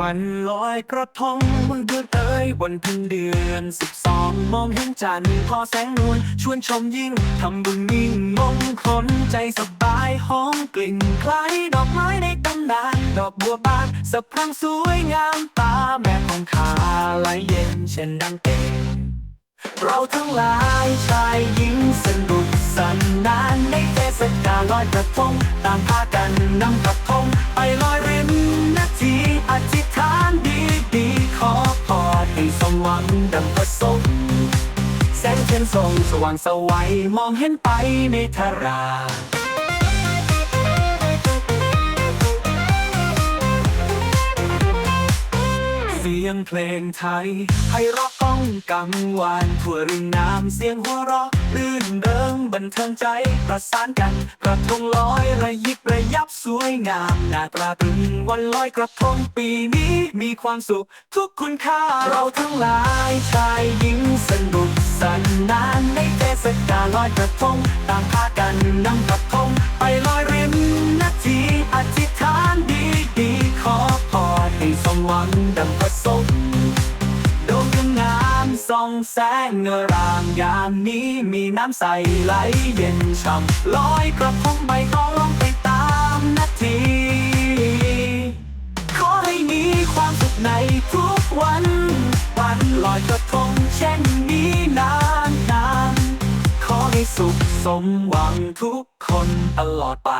วันลอยกระทงวันเดือนเอ้ยวันเพ็ญเดือนสิบสองมองเห็นจันทร์พอแสงนวลชวนชมยิ่งทำบุญยิ่งมงคลใจสบายหอมกลิ่นคล้ายดอกไม้ในตำนานดอกบัวบานสะพรั่งสวยงามตาแม่ของขาไหลเย็นเช่นดังเตงเราทั้งหลายชายหญิงสนุกสนานในเทศกาลลอยกระทงต่างพากันนำกระทงไปลอยเริม ทียนส่องสว่างสวัยมองเห็นไปในทราเสียงเพลงไทยให้ร้องก้องกังวานทั่วริมน้ำเสียงหัวเราะรื่นเริงบันเทิงใจประสานกัน กระทงลอยระยิบระยับสวยงามน่าตราตรึงวันลอยกระทงปีนี้มีความสุข ทุกคุณค่าเราทั้งหลายชายหญิงสนุก สนานในเทศกาลลอยกระทงต่างพากันนำกระทงไปลอยริมนาทีอธิษฐานดีดีขอพรให้สมหวังดังประสงค์ดวงยังามส่องแสงเงรางยามนี้มีน้ำใสไหลเย็นช่ำลอยกระทงใบก็ลองไปตามนาทีขอให้มีความสุขในทุกวันวันลอยกระ สมหวังทุกคนตลอดไป